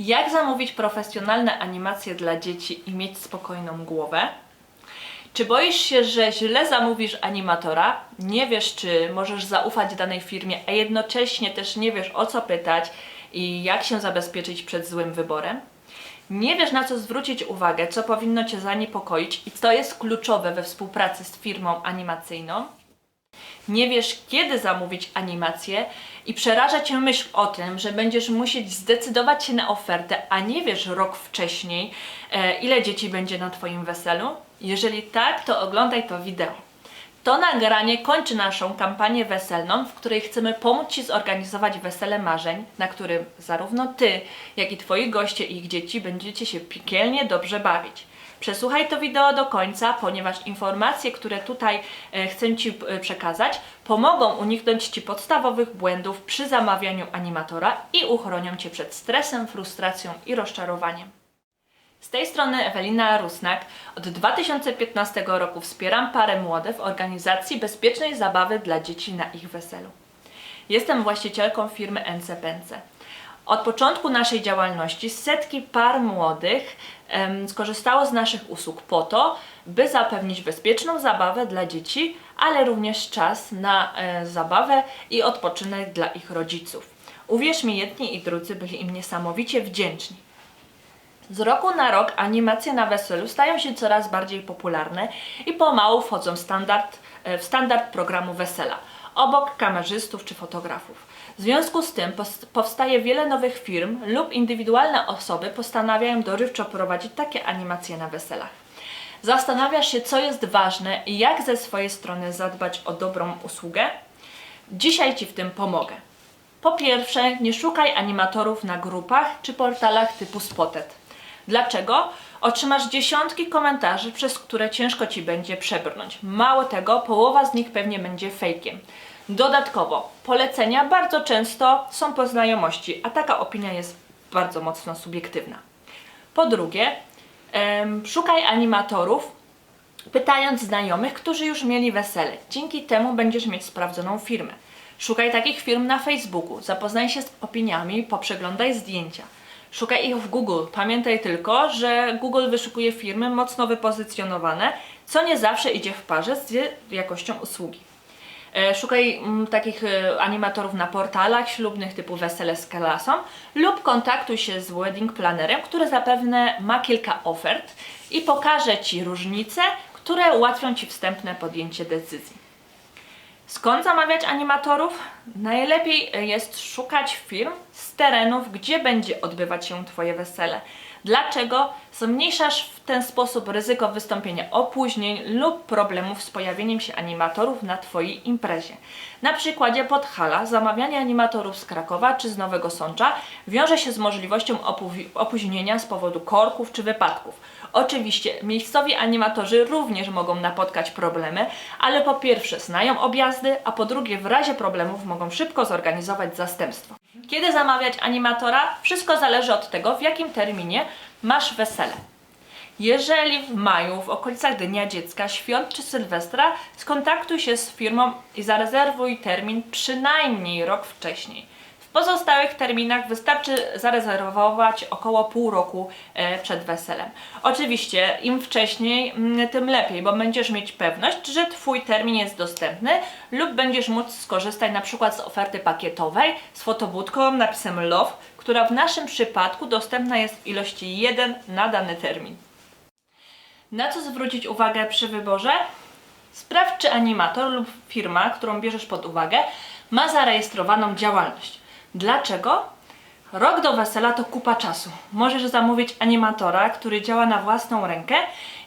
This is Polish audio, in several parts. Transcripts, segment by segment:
Jak zamówić profesjonalne animacje dla dzieci i mieć spokojną głowę? Czy boisz się, że źle zamówisz animatora? Nie wiesz, czy możesz zaufać danej firmie, a jednocześnie też nie wiesz o co pytać i jak się zabezpieczyć przed złym wyborem? Nie wiesz na co zwrócić uwagę, co powinno Cię zaniepokoić i co jest kluczowe we współpracy z firmą animacyjną? nie wiesz, kiedy zamówić animację i przeraża cię myśl o tym, że będziesz musieć zdecydować się na ofertę, a nie wiesz rok wcześniej, e, ile dzieci będzie na Twoim weselu? Jeżeli tak, to oglądaj to wideo. To nagranie kończy naszą kampanię weselną, w której chcemy pomóc Ci zorganizować wesele marzeń, na którym zarówno Ty, jak i Twoi goście i ich dzieci będziecie się piekielnie dobrze bawić. Przesłuchaj to wideo do końca, ponieważ informacje, które tutaj e, chcę Ci e, przekazać, pomogą uniknąć Ci podstawowych błędów przy zamawianiu animatora i uchronią Cię przed stresem, frustracją i rozczarowaniem. Z tej strony Ewelina Rusnak. Od 2015 roku wspieram parę młode w organizacji bezpiecznej zabawy dla dzieci na ich weselu. Jestem właścicielką firmy NCPNC. Od początku naszej działalności setki par młodych em, skorzystało z naszych usług po to, by zapewnić bezpieczną zabawę dla dzieci, ale również czas na e, zabawę i odpoczynek dla ich rodziców. Uwierz mi, jedni i drudzy byli im niesamowicie wdzięczni. Z roku na rok animacje na weselu stają się coraz bardziej popularne i pomału wchodzą standard, e, w standard programu wesela, obok kamerzystów czy fotografów. W związku z tym powstaje wiele nowych firm lub indywidualne osoby postanawiają dorywczo prowadzić takie animacje na weselach. Zastanawiasz się, co jest ważne i jak ze swojej strony zadbać o dobrą usługę? Dzisiaj Ci w tym pomogę. Po pierwsze, nie szukaj animatorów na grupach czy portalach typu Spotted. Dlaczego? Otrzymasz dziesiątki komentarzy, przez które ciężko Ci będzie przebrnąć. Mało tego, połowa z nich pewnie będzie fejkiem. Dodatkowo, polecenia bardzo często są po znajomości, a taka opinia jest bardzo mocno subiektywna. Po drugie, szukaj animatorów, pytając znajomych, którzy już mieli wesele. Dzięki temu będziesz mieć sprawdzoną firmę. Szukaj takich firm na Facebooku, zapoznaj się z opiniami, poprzeglądaj zdjęcia. Szukaj ich w Google. Pamiętaj tylko, że Google wyszukuje firmy mocno wypozycjonowane, co nie zawsze idzie w parze z jakością usługi. E, Szukaj mm, takich e, animatorów na portalach ślubnych typu Wesele z Kalasą lub kontaktuj się z wedding planerem, który zapewne ma kilka ofert i pokaże Ci różnice, które ułatwią Ci wstępne podjęcie decyzji. Skąd zamawiać animatorów? Najlepiej jest szukać firm z terenów, gdzie będzie odbywać się Twoje wesele. Dlaczego? Zmniejszasz ten sposób ryzyko wystąpienia opóźnień lub problemów z pojawieniem się animatorów na Twojej imprezie. Na przykładzie Podhala zamawianie animatorów z Krakowa czy z Nowego Sącza wiąże się z możliwością opóźnienia z powodu korków czy wypadków. Oczywiście miejscowi animatorzy również mogą napotkać problemy, ale po pierwsze znają objazdy, a po drugie w razie problemów mogą szybko zorganizować zastępstwo. Kiedy zamawiać animatora? Wszystko zależy od tego, w jakim terminie masz wesele. Jeżeli w maju, w okolicach Dnia Dziecka, Świąt czy Sylwestra, skontaktuj się z firmą i zarezerwuj termin przynajmniej rok wcześniej. W pozostałych terminach wystarczy zarezerwować około pół roku e, przed weselem. Oczywiście im wcześniej, tym lepiej, bo będziesz mieć pewność, że Twój termin jest dostępny lub będziesz móc skorzystać na przykład z oferty pakietowej z fotobudką napisem Love, która w naszym przypadku dostępna jest w ilości 1 na dany termin. Na co zwrócić uwagę przy wyborze? Sprawdź, czy animator lub firma, którą bierzesz pod uwagę, ma zarejestrowaną działalność. Dlaczego? Rok do wesela to kupa czasu. Możesz zamówić animatora, który działa na własną rękę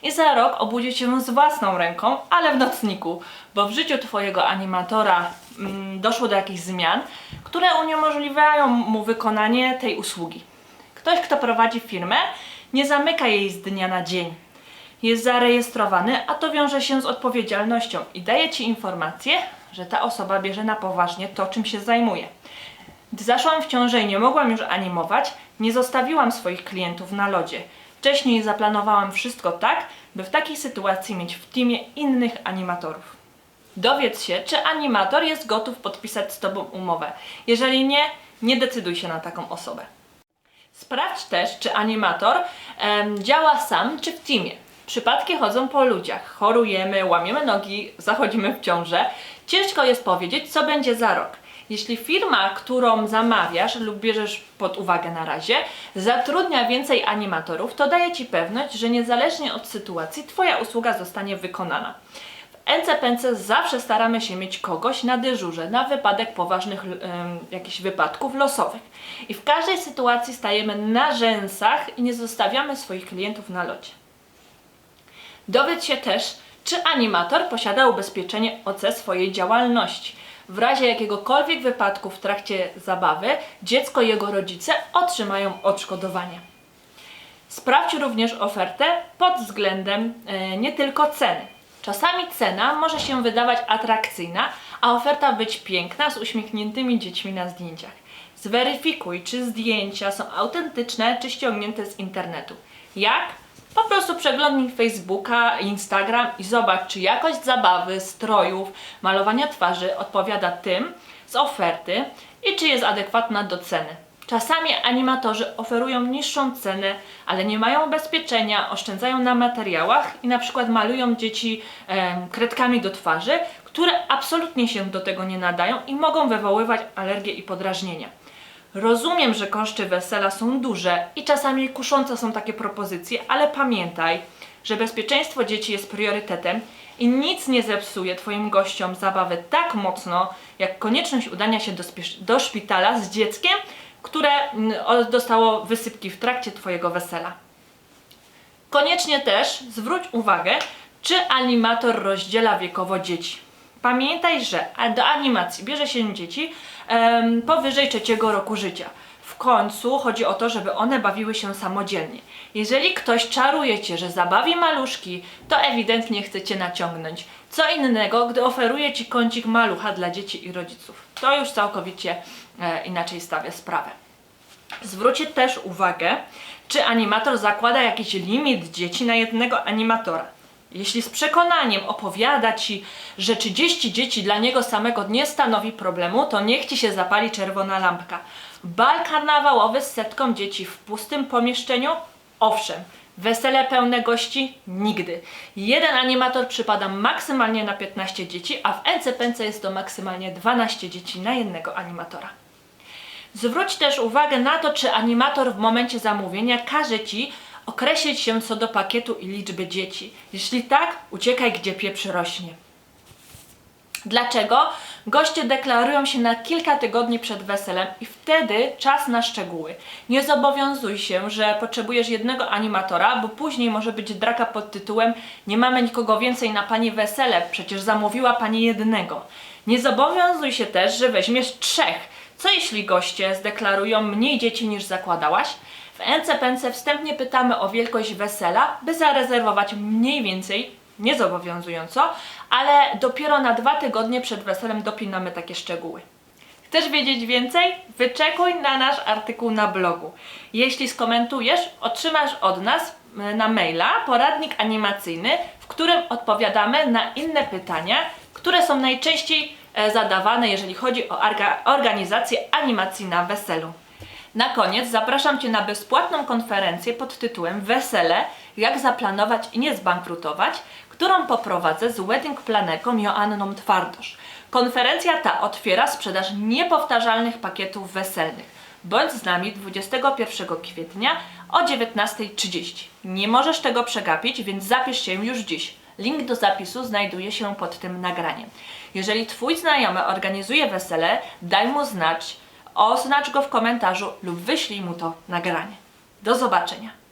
i za rok obudzić się z własną ręką, ale w nocniku, bo w życiu Twojego animatora mm, doszło do jakichś zmian, które uniemożliwiają mu wykonanie tej usługi. Ktoś, kto prowadzi firmę, nie zamyka jej z dnia na dzień jest zarejestrowany, a to wiąże się z odpowiedzialnością i daje Ci informację, że ta osoba bierze na poważnie to, czym się zajmuje. Gdy zaszłam w ciążę i nie mogłam już animować, nie zostawiłam swoich klientów na lodzie. Wcześniej zaplanowałam wszystko tak, by w takiej sytuacji mieć w teamie innych animatorów. Dowiedz się, czy animator jest gotów podpisać z Tobą umowę. Jeżeli nie, nie decyduj się na taką osobę. Sprawdź też, czy animator em, działa sam czy w teamie. Przypadki chodzą po ludziach. Chorujemy, łamiemy nogi, zachodzimy w ciążę. Ciężko jest powiedzieć, co będzie za rok. Jeśli firma, którą zamawiasz lub bierzesz pod uwagę na razie, zatrudnia więcej animatorów, to daje Ci pewność, że niezależnie od sytuacji Twoja usługa zostanie wykonana. W NCPNC zawsze staramy się mieć kogoś na dyżurze na wypadek poważnych jakichś wypadków losowych. I w każdej sytuacji stajemy na rzęsach i nie zostawiamy swoich klientów na locie. Dowiedz się też, czy animator posiada ubezpieczenie OC swojej działalności. W razie jakiegokolwiek wypadku w trakcie zabawy, dziecko i jego rodzice otrzymają odszkodowanie. Sprawdź również ofertę pod względem e, nie tylko ceny. Czasami cena może się wydawać atrakcyjna, a oferta być piękna z uśmiechniętymi dziećmi na zdjęciach. Zweryfikuj, czy zdjęcia są autentyczne, czy ściągnięte z internetu. Jak? Po prostu przeglądnij Facebooka, Instagram i zobacz, czy jakość zabawy, strojów, malowania twarzy odpowiada tym z oferty i czy jest adekwatna do ceny. Czasami animatorzy oferują niższą cenę, ale nie mają ubezpieczenia, oszczędzają na materiałach i na przykład malują dzieci em, kredkami do twarzy, które absolutnie się do tego nie nadają i mogą wywoływać alergie i podrażnienia. Rozumiem, że koszty wesela są duże i czasami kuszące są takie propozycje, ale pamiętaj, że bezpieczeństwo dzieci jest priorytetem i nic nie zepsuje Twoim gościom zabawy tak mocno, jak konieczność udania się do, do szpitala z dzieckiem, które mm, dostało wysypki w trakcie Twojego wesela. Koniecznie też zwróć uwagę, czy animator rozdziela wiekowo dzieci. Pamiętaj, że do animacji bierze się dzieci powyżej trzeciego roku życia. W końcu chodzi o to, żeby one bawiły się samodzielnie. Jeżeli ktoś czaruje cię, że zabawi maluszki, to ewidentnie chce cię naciągnąć. Co innego, gdy oferuje ci kącik malucha dla dzieci i rodziców. To już całkowicie e, inaczej stawia sprawę. Zwróćcie też uwagę, czy animator zakłada jakiś limit dzieci na jednego animatora. Jeśli z przekonaniem opowiada ci, że 30 dzieci dla niego samego nie stanowi problemu, to niech ci się zapali czerwona lampka. Bal karnawałowy z setką dzieci w pustym pomieszczeniu? Owszem. Wesele pełne gości? Nigdy. Jeden animator przypada maksymalnie na 15 dzieci, a w NCPNC jest to maksymalnie 12 dzieci na jednego animatora. Zwróć też uwagę na to, czy animator w momencie zamówienia każe Ci określić się co do pakietu i liczby dzieci. Jeśli tak, uciekaj gdzie pieprz rośnie. Dlaczego? Goście deklarują się na kilka tygodni przed weselem i wtedy czas na szczegóły. Nie zobowiązuj się, że potrzebujesz jednego animatora, bo później może być draka pod tytułem Nie mamy nikogo więcej na Pani wesele, przecież zamówiła Pani jednego. Nie zobowiązuj się też, że weźmiesz trzech. Co jeśli goście zdeklarują mniej dzieci niż zakładałaś? W NCPNC wstępnie pytamy o wielkość wesela, by zarezerwować mniej więcej niezobowiązująco, ale dopiero na dwa tygodnie przed weselem dopinamy takie szczegóły. Chcesz wiedzieć więcej? Wyczekuj na nasz artykuł na blogu. Jeśli skomentujesz, otrzymasz od nas m, na maila poradnik animacyjny, w którym odpowiadamy na inne pytania, które są najczęściej e, zadawane, jeżeli chodzi o organizację animacji na weselu. Na koniec zapraszam Cię na bezpłatną konferencję pod tytułem Wesele jak zaplanować i nie zbankrutować, którą poprowadzę z wedding planerką Joanną Twardosz. Konferencja ta otwiera sprzedaż niepowtarzalnych pakietów weselnych. Bądź z nami 21 kwietnia o 19.30. Nie możesz tego przegapić, więc zapisz się już dziś. Link do zapisu znajduje się pod tym nagraniem. Jeżeli Twój znajomy organizuje wesele, daj mu znać, oznacz go w komentarzu lub wyślij mu to nagranie. Do zobaczenia.